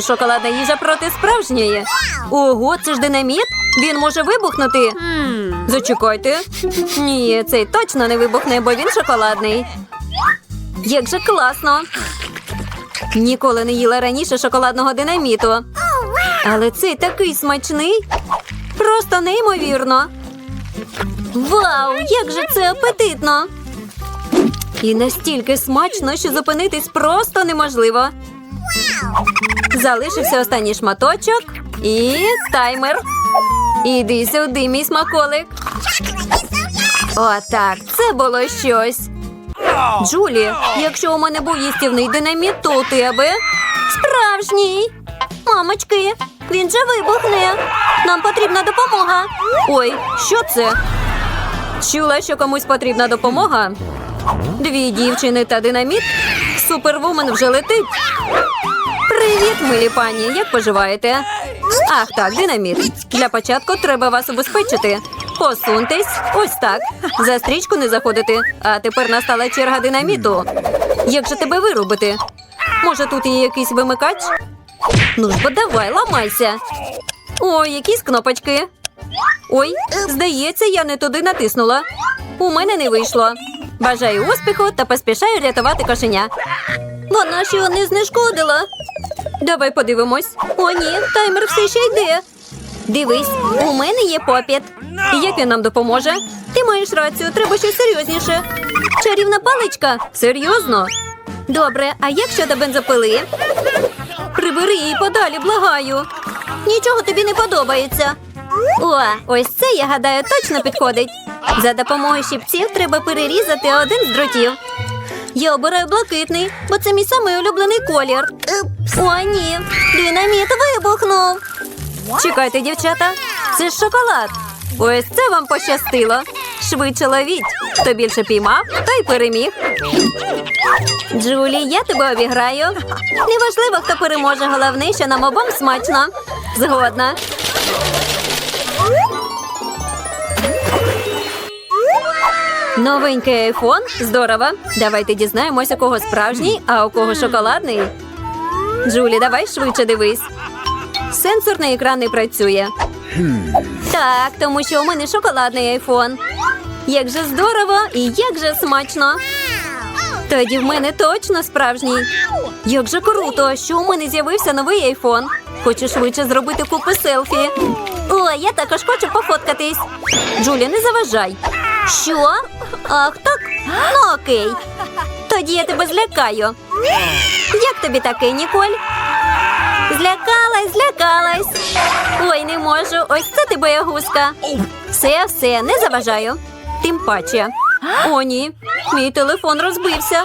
Шоколадна їжа проти справжньої. Ого, це ж динаміт? Він може вибухнути. Зачекайте. Ні, цей точно не вибухне, бо він шоколадний. Як же класно. Ніколи не їла раніше шоколадного динаміту. Але цей такий смачний. Просто неймовірно. Вау, як же це апетитно! І настільки смачно, що зупинитись просто неможливо. Залишився останній шматочок і таймер. Іди сюди, мій смаколик. Отак, це було щось. Джулі, якщо у мене був їстівний динаміт, то у тебе справжній. Мамочки, він же вибухне. Нам потрібна допомога. Ой, що це? Чула, що комусь потрібна допомога. Дві дівчини та динаміт. Супервумен вже летить. Привіт, милі пані. Як поживаєте? Ах, так, динаміт. Для початку треба вас убезпечити. Посуньтесь, ось так. За стрічку не заходити. А тепер настала черга динаміту. Як же тебе вирубити? Може, тут є якийсь вимикач? Ну ж бо давай, ламайся. Ой, якісь кнопочки. Ой, здається, я не туди натиснула. У мене не вийшло. Бажаю успіху та поспішаю рятувати кошеня. Вона ж його не знешкодила. Давай подивимось. О, ні, таймер все ще йде. Дивись, у мене є попіт. Як він нам допоможе? Ти маєш рацію, треба щось серйозніше. Чарівна паличка? Серйозно? Добре, а як щодо бензопили? Прибери її подалі, благаю. Нічого тобі не подобається. О, ось це, я гадаю, точно підходить. За допомогою щипців треба перерізати один з дротів. Я обираю блакитний, бо це мій самий улюблений колір. О, ні, динаміт вибухнув. Чекайте, дівчата, це ж шоколад. Ось це вам пощастило. Швидше ловіть. Хто більше піймав, той переміг. Джулі, я тебе обіграю. Неважливо, хто переможе, головне, що нам обом смачно. Згодна. Новенький айфон? Здорово. Давайте дізнаємось, у кого справжній, а у кого шоколадний. Джулі, давай швидше дивись. Сенсорний екран не працює. Так, тому що у мене шоколадний айфон. Як же здорово і як же смачно. Тоді в мене точно справжній. Як же круто, що у мене з'явився новий айфон. Хочу швидше зробити купу селфі. О, я також хочу пофоткатись. Джулі, не заважай. Що? Ах, так? Ну окей. Тоді я тебе злякаю. Як тобі таке, Ніколь? Злякалась, злякалась. Ой, не можу. Ось це ти боягузка. Все, все, не заважаю. Тим паче. О, ні. Мій телефон розбився.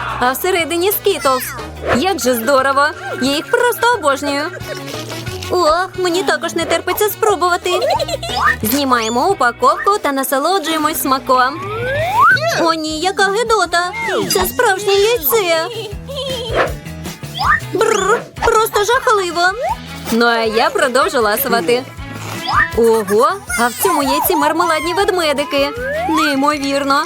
А всередині скітлз. Як же здорово! Я їх просто обожнюю. Ох, мені також не терпиться спробувати. Знімаємо упаковку та насолоджуємось смаком. О, ні, яка гидота! Це справжнє яйце. Бррр, просто жахливо. Ну а я продовжу ласувати. Ого, а в цьому яйці мармеладні ведмедики. Неймовірно.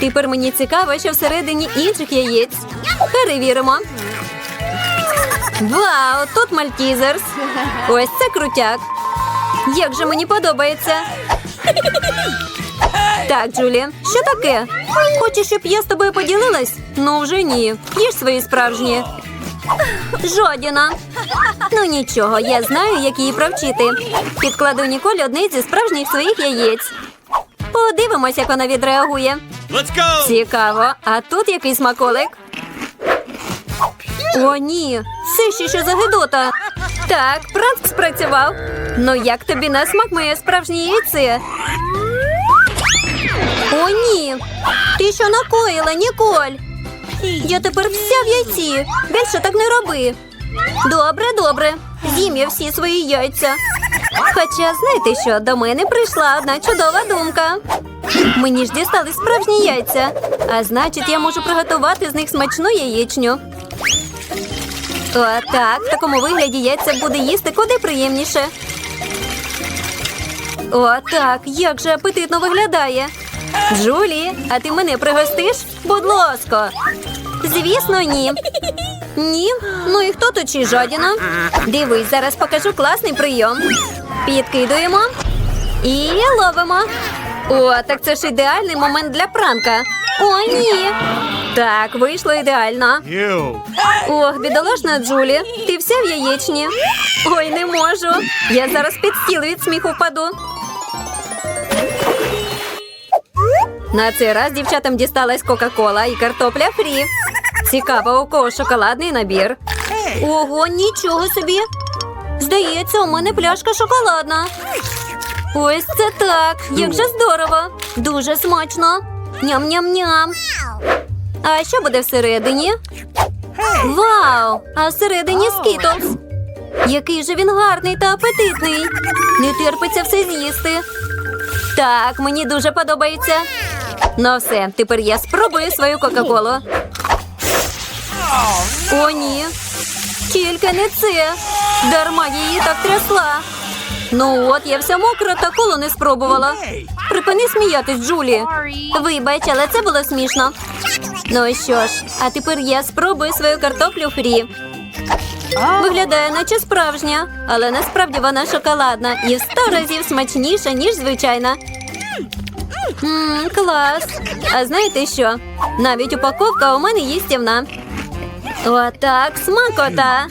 Тепер мені цікаво, що всередині інших яєць. Перевіримо. Вау, тут мальтізерс. Ось це крутяк. Як же мені подобається. Так, Джулі, що таке? Хочеш, щоб я з тобою поділилась? Ну вже ні. Їж свої справжні. Жодіна. Ну нічого, я знаю, як її провчити. Підкладу Ніколь одне зі справжніх своїх яєць. Подивимось, як вона відреагує. Let's go! Цікаво. А тут який смаколик? О, ні. Це ще що за гидота. Так, пранк спрацював. Ну як тобі на смак моє справжнє яйце? О, ні. Ти що накоїла, Ніколь? Я тепер вся в яйці. Більше так не роби. Добре, добре. З'їм я всі свої яйця. Хоча, знаєте що, до мене прийшла одна чудова думка. Мені ж дістали справжні яйця, а значить, я можу приготувати з них смачну яєчню. О, так, в такому вигляді яйця буде їсти куди приємніше. О, так, як же апетитно виглядає. Джулі, а ти мене пригостиш? Будь ласка. Звісно, ні. Ні? Ну і хто тут чи жадіна? Дивись, зараз покажу класний прийом. Підкидуємо і ловимо. О, так це ж ідеальний момент для пранка. О, ні. Так, вийшло ідеально. Ох, бідолашна Джулі, ти вся в яєчні. Ой, не можу. Я зараз під стіл від сміху впаду. На цей раз дівчатам дісталась Кока-Кола і картопля фрі. Цікаво, у кого шоколадний набір. Ого, нічого собі. Здається, у мене пляшка шоколадна. Ось це так. Як же здорово. Дуже смачно. Ням-ням-ням. А що буде всередині? Вау! А всередині скітлс. Який же він гарний та апетитний. Не терпиться все з'їсти. Так, мені дуже подобається. Ну все, тепер я спробую свою Кока-Колу. О, ні. Тільки не це. Дарма її так трясла. Ну от, я вся мокра та колу не спробувала. Припини сміятись, Джулі. Вибач, але це було смішно. Ну що ж, а тепер я спробую свою картоплю фрі. Виглядає, наче справжня, але насправді вона шоколадна і в сто разів смачніша, ніж звичайна. Ммм, клас. А знаєте що? Навіть упаковка у мене їстівна. Отак, смакота.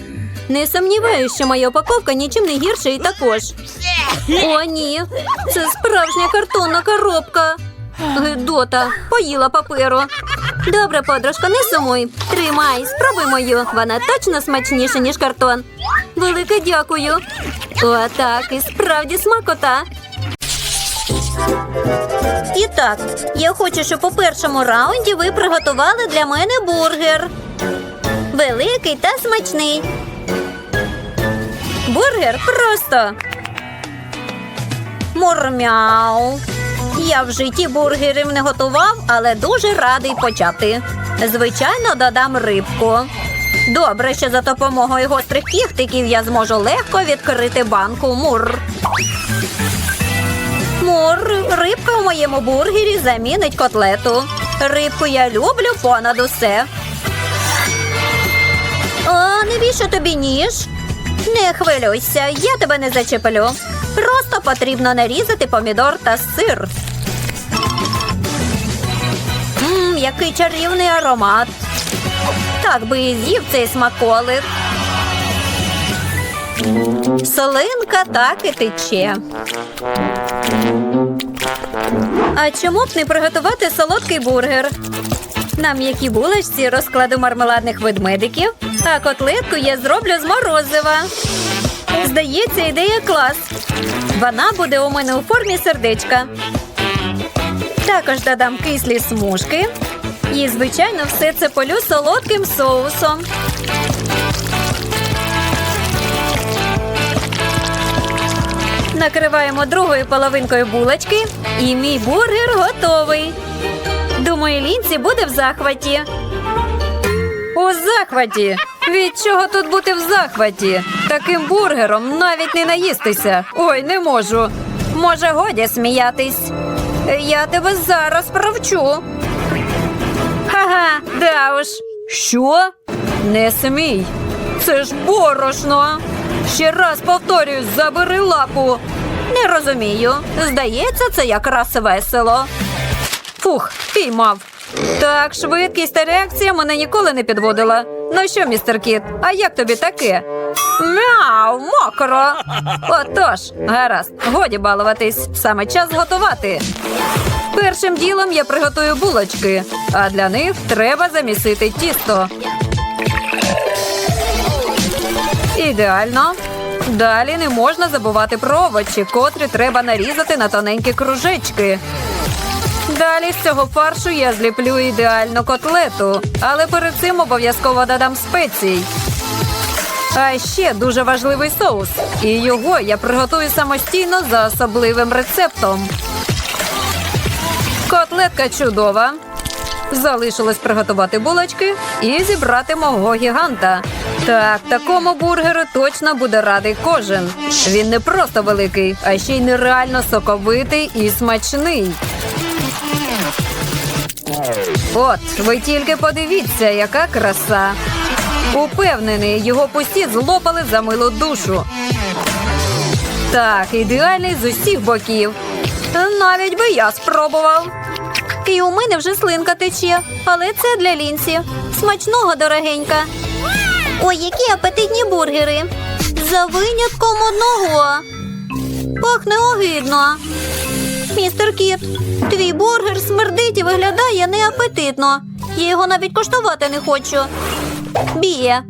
Не сумніваюся, що моя упаковка нічим не гірша і також. О, ні. Це справжня картонна коробка. Гидота, поїла паперу. Добре, подружко, не сумуй. Тримай, спробуй мою. Вона точно смачніша, ніж картон. Велике дякую. О, так, і справді смакота. І так, я хочу, щоб у першому раунді ви приготували для мене бургер. Великий та смачний. Бургер просто. Мурмяу. Я в житті бургерів не готував, але дуже радий почати. Звичайно, додам рибку. Добре, що за допомогою гострих кіхтиків я зможу легко відкрити банку мур. Мур, рибка в моєму бургері замінить котлету. Рибку я люблю понад усе. А навіщо тобі ніж? Не хвилюйся, я тебе не зачеплю. Просто потрібно нарізати помідор та сир. Мм, який чарівний аромат. Так би і з'їв цей смаколик. Солинка так і тече. А чому б не приготувати солодкий бургер? На м'якій булочці розкладу мармеладних ведмедиків, а котлетку я зроблю з морозива. Здається, ідея клас. Вона буде у мене у формі сердечка. Також додам кислі смужки. І, звичайно, все це полю солодким соусом. Накриваємо другою половинкою булочки, і мій бургер готовий. Думаю, лінці буде в захваті. У захваті. Від чого тут бути в захваті? Таким бургером навіть не наїстися. Ой, не можу. Може, годі сміятись. Я тебе зараз провчу. Ха-ха, да уж. Що? Не смій. Це ж борошно. Ще раз повторюю, забери лапу. Не розумію. Здається, це якраз весело. Фух, піймав. Так, швидкість та реакція мене ніколи не підводила. Ну що, містер Кіт, а як тобі таке? Мяу, мокро. Отож, гаразд, годі балуватись. Саме час готувати. Першим ділом я приготую булочки, а для них треба замісити тісто. Ідеально. Далі не можна забувати про овочі, котрі треба нарізати на тоненькі кружечки. Далі з цього фаршу я зліплю ідеальну котлету, але перед цим обов'язково додам спецій. А ще дуже важливий соус. І його я приготую самостійно за особливим рецептом. Котлетка чудова. Залишилось приготувати булочки і зібрати мого гіганта. Так, такому бургеру точно буде радий кожен. Він не просто великий, а ще й нереально соковитий і смачний. От, ви тільки подивіться, яка краса. Упевнений, його пусті злопали за милу душу. Так, ідеальний з усіх боків. Навіть би я спробував. І у мене вже слинка тече, але це для лінці. Смачного, дорогенька. Ой, які апетитні бургери. За винятком одного. Пахне огидно. Містер Кіт, твій бургер смердить і виглядає неапетитно. Я його навіть коштувати не хочу. Біє.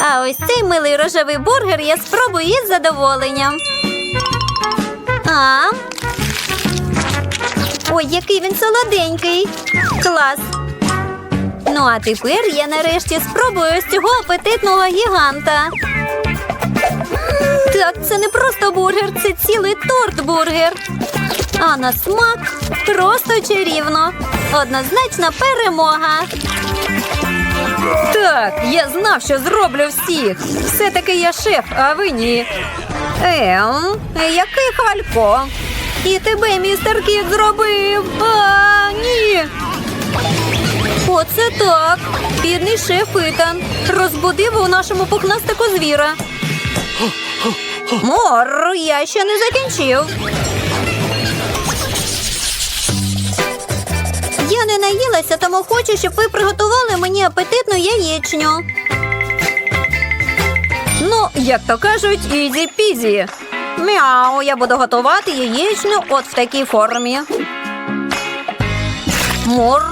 А ось цей милий рожевий бургер я спробую із задоволенням. А? Ой, який він солоденький. Клас. Ну, а тепер я нарешті спробую ось цього апетитного гіганта. Так, це не просто бургер, це цілий торт-бургер. А на смак просто чарівно. Однозначна перемога. Так, я знав, що зроблю всіх. Все-таки я шеф, а ви ні. Ем, який халько. І тебе, містер Кіт, зробив. А, ні. Оце так. Бідний шеф Ітан розбудив у нашому пухнастику звіра. Мор, я ще не закінчив. Я не наїлася, тому хочу, щоб ви приготували мені апетитну яєчню. Ну, як то кажуть, ізі-пізі. Мяу, я буду готувати яєчню от в такій формі. Мур,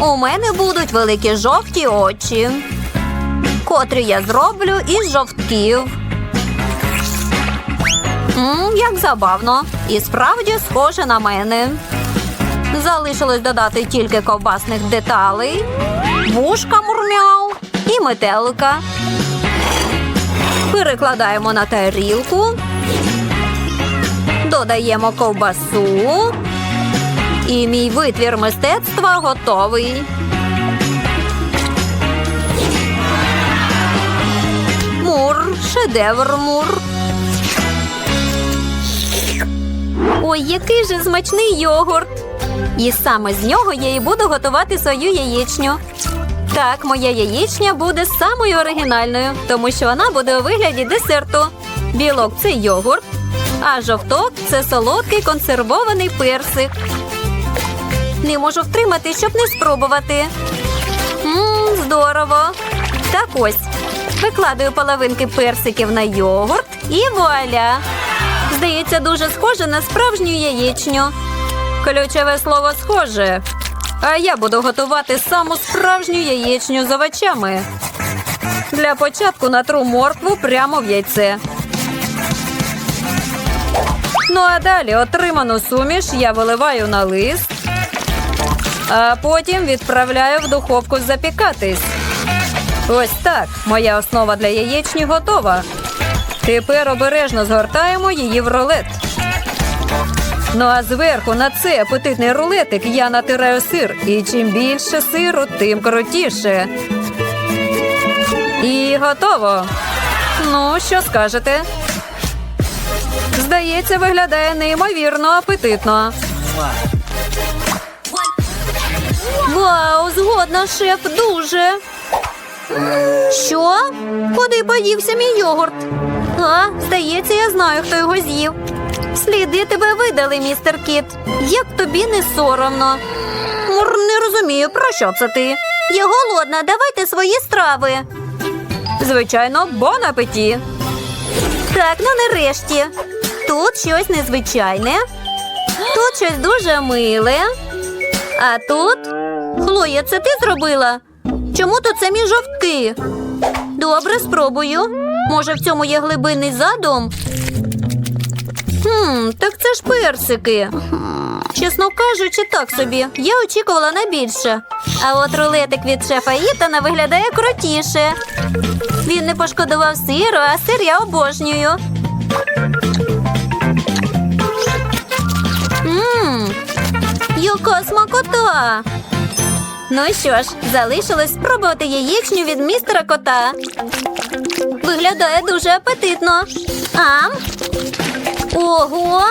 у мене будуть великі жовті очі, котрі я зроблю із жовтків. М, як забавно. І справді схоже на мене. Залишилось додати тільки ковбасних деталей, вушка мурмяу і метелика. Перекладаємо на тарілку. Додаємо ковбасу. І мій витвір мистецтва готовий. Мур, шедевр мур. Ой, який же смачний йогурт. І саме з нього я і буду готувати свою яєчню. Так, моя яєчня буде самою оригінальною, тому що вона буде у вигляді десерту. Білок це йогурт, а жовток це солодкий консервований персик. Не можу втримати, щоб не спробувати. Ммм, здорово. Так ось. Викладаю половинки персиків на йогурт і вуаля. Здається, дуже схоже на справжню яєчню. Ключове слово схоже. А я буду готувати саму справжню яєчню з овочами. Для початку натру моркву прямо в яйце. Ну а далі отриману суміш я виливаю на лист, а потім відправляю в духовку запікатись. Ось так. Моя основа для яєчні готова. Тепер обережно згортаємо її в рулет. Ну а зверху на цей апетитний рулетик я натираю сир. І чим більше сиру, тим крутіше. І готово. Ну, що скажете? Здається, виглядає неймовірно апетитно. Вау, згодна, шеф, дуже. Що? Куди подівся мій йогурт? А, здається, я знаю, хто його з'їв. Сліди тебе видали, містер Кіт. Як тобі не соромно? Мур, не розумію, про що це ти? Я голодна, давайте свої страви. Звичайно, бон апеті. Так, ну нарешті. Тут щось незвичайне. Тут щось дуже миле. А тут. Хлоя, це ти зробила? Чому тут самі жовтки? Добре, спробую. Може, в цьому є глибинний задум? Хм, так це ж персики. Чесно кажучи, так собі. Я очікувала на більше. А от рулетик від шефа Ітана виглядає крутіше. Він не пошкодував сиру, а сир я обожнюю. Мм, яка смакота! Ну що ж, залишилось спробувати яєчню від містера кота. Виглядає дуже апетитно. Ам? Ого,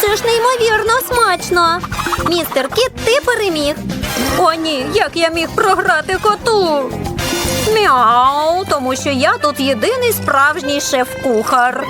це ж неймовірно смачно. Містер Кіт, ти переміг. О, ні, як я міг програти коту? Мяу, тому що я тут єдиний справжній шеф-кухар.